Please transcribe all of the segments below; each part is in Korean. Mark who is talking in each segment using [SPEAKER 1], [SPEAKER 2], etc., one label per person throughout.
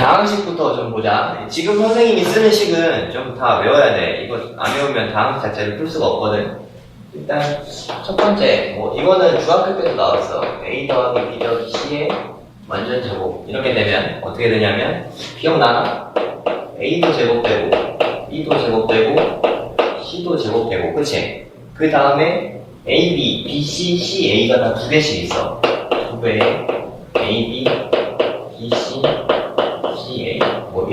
[SPEAKER 1] 다항식부터 좀 보자. 지금 선생님이 쓰는 식은 좀 다 외워야 돼. 이거 안 외우면 다항식 자체를 풀 수가 없거든. 일단 첫 번째, 뭐 이거는 중학교 때도 나왔어. A 더하기 B 더하기 C의 완전 제곱. 이렇게 되면 어떻게 되냐면 기억나나? A도 제곱되고 B도 제곱되고 C도 제곱되고, 그치? 그 다음에 A, B, B, C, C, A가 다 두 개씩 있어. 두 배에 A, B,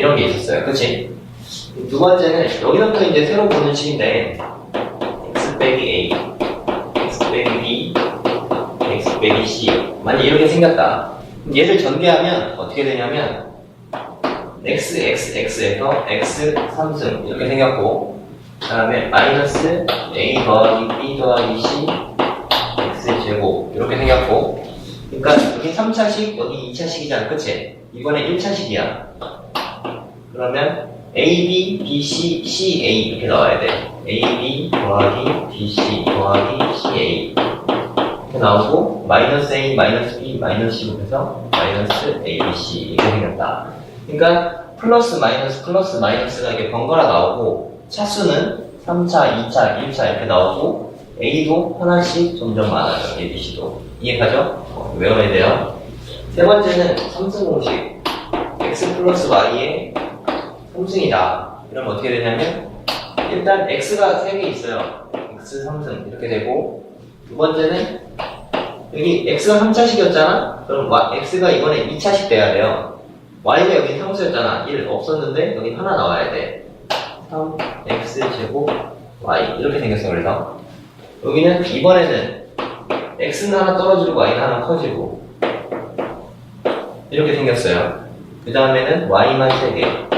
[SPEAKER 1] 이런 게 있었어요. 그치? 두 번째는 여기서부터 이제 새로 보는 식인데 X 빼기 A, X 빼기 B, X 빼기 C 만약 이렇게 생겼다. 얘를 전개하면 어떻게 되냐면 X, X, X에서 X 3승 이렇게 생겼고 그 다음에 마이너스 A 더하기 B 더하기 C X 제곱 이렇게 생겼고 그러니까 여기 3차식 여기 2차식이잖아 그치? 이번에 1차식이야 그러면 A, B, B, C, C, A 이렇게 나와야 돼. A, B 더하기 B, C 더하기 C, A 이렇게 나오고 마이너스 A, 마이너스 B, 마이너스 C 곱해서 마이너스 A, B, C 이렇게 생겼다. 그러니까 플러스 마이너스 플러스 마이너스가 이렇게 번갈아 나오고 차수는 3차, 2차, 1차 이렇게 나오고 A도 하나씩 점점 많아져 A, B, C도. 이해가죠? 어, 외워야 돼요. 세 번째는 삼승 공식. X 플러스 Y의 3승이다. 이러면 어떻게 되냐면 일단 X가 3개 있어요. X 3승 이렇게 되고 두 번째는 여기 X가 3차식이었잖아? 그럼 X가 이번에 2차식 돼야 돼요. Y가 여기 상수였잖아. 1 없었는데 여기 하나 나와야 돼. 3x 제곱 y 이렇게 생겼어 그래서. 여기는 이번에는 x는 하나 떨어지고 y는 하나 커지고 이렇게 생겼어요. 그 다음에는 y만 3개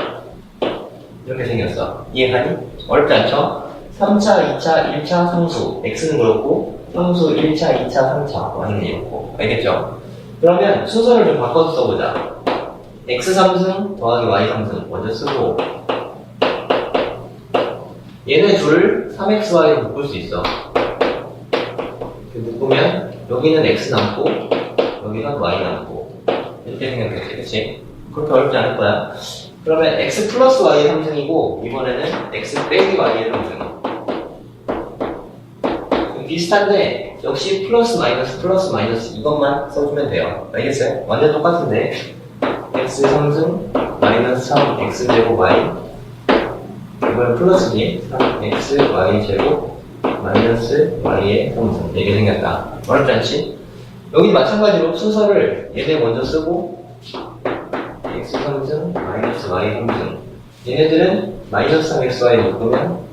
[SPEAKER 1] 이렇게 생겼어 이해하니? 어렵지 않죠? 3차, 2차, 1차 상수 x는 그렇고 상수 1차, 2차, 3차 y는 이렇고 알겠죠? 그러면 순서를 좀 바꿔서 써보자 x 3승 더하기 y 3승 먼저 쓰고 얘네 둘을 3xy로 묶을 수 있어. 이렇게 묶으면 여기는 x 남고 여기는 y 남고 이렇게 생각했지, 그치? 그렇게 어렵지 않을 거야. 그러면 x 플러스 y의 3승이고 이번에는 x 빼기 y의 3승. 비슷한데 역시 플러스 마이너스 플러스 마이너스 이것만 써주면 돼요. 알겠어요? 완전 똑같은데 x 3승 마이너스 3 x 제곱 y 이번엔 플러스 b 3x y 제곱 마이너스 y의 3승 이게 생겼다 어렵지 않지? 여기 마찬가지로 순서를 얘네 먼저 쓰고 x 3승 마이너스 y 3승 얘네들은 마이너스 3xy 묶으면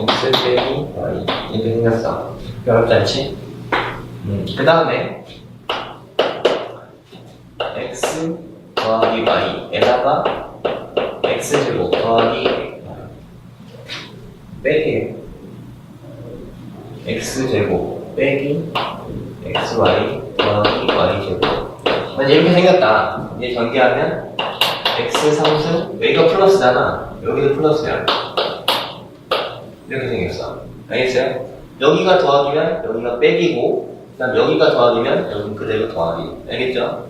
[SPEAKER 1] x 빼기 y. 이렇게 생겼어. 어렵지 않지? 음, 그 다음에 x 더하기 y에다가 x제곱 더하기 빼기 x제곱 빼기 xy 더하기 y제곱 만약 이렇게 생겼다 이제 전개하면 x 3승 여기가 플러스잖아 여기도 플러스야 이렇게 생겼어 알겠어요? 여기가 더하기면 여기가 빼기고 그 다음 여기가 더하기면 여기는 그대로 더하기 알겠죠?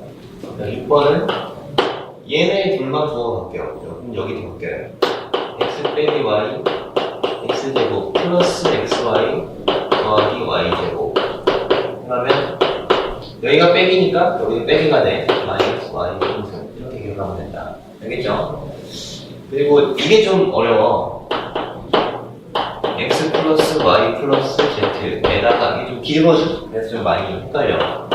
[SPEAKER 1] 6번은 얘네 둘만 두어 갈게요. 그럼 여기 더 갈게요. x 빼기 y, x 제곱 플러스 xy 더하기 y 제곱. 여기가 빼기니까 여기는 빼기가 돼. 마이너스 y 분승 이렇게 기억하면 된다. 알겠죠? 그리고 이게 좀 어려워. x 플러스 y 플러스 z에다가 이게 좀 길거든. 그래서 좀 많이 헷갈려.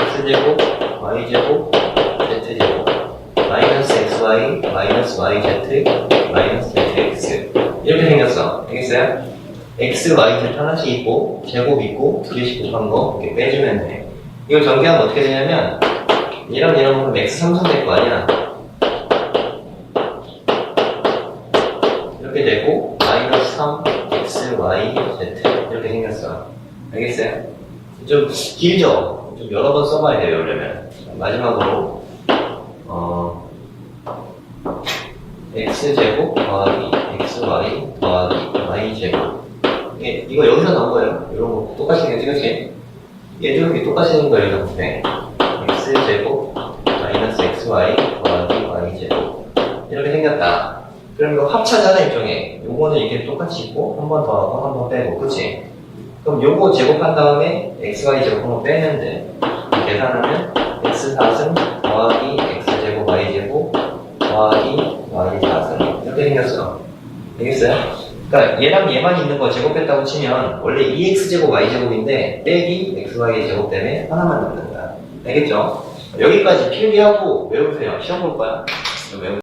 [SPEAKER 1] x 제곱, y 제곱, z 제곱. 마이너스 xy 마이너스 yz 마이너스 zx 이렇게 생겼어 알겠어요? x, y, z 하나씩 있고 제곱 있고 두 개씩 곱한 거 이렇게 빼주면 돼 이걸 전개하면 어떻게 되냐면 이런 이런 거는 x 3성 될 거 아니야. 이렇게 되고 마이너스 3 x, y, z. 이렇게 생겼어. 알겠어요? 좀 길죠? 좀 여러 번 써봐야 돼요 그러면. 마지막으로. 어, x제곱 더하기 xy 더하기 y제곱. 이게, 이거 여기서 나온 거예요? 이런 거 똑같이 생겼지 예제곱이 똑같이 생긴 거예요, 이렇게. 네. x제곱 마이너스 xy 더하기 y제곱 이렇게 생겼다. 그럼 이거 합차잖아, 일종의. 요거는 이렇게 똑같이 있고, 한 번 더 하고, 한 번 빼고, 그치? 그럼 요거 제곱한 다음에 xy 제곱 한번 빼는데, 계산하면 x 4은 더하기 x제곱 y제곱 더하기 y 4은 이렇게 생겼어 알겠어요? 그러니까 얘랑 얘만 있는 거 제곱했다고 치면 원래 2x 제곱 y 제곱인데 빼기 xy 제곱 때문에 하나만 남는 거야. 알겠죠? 여기까지 필기하고 외우세요. 시험 볼 거야. 외우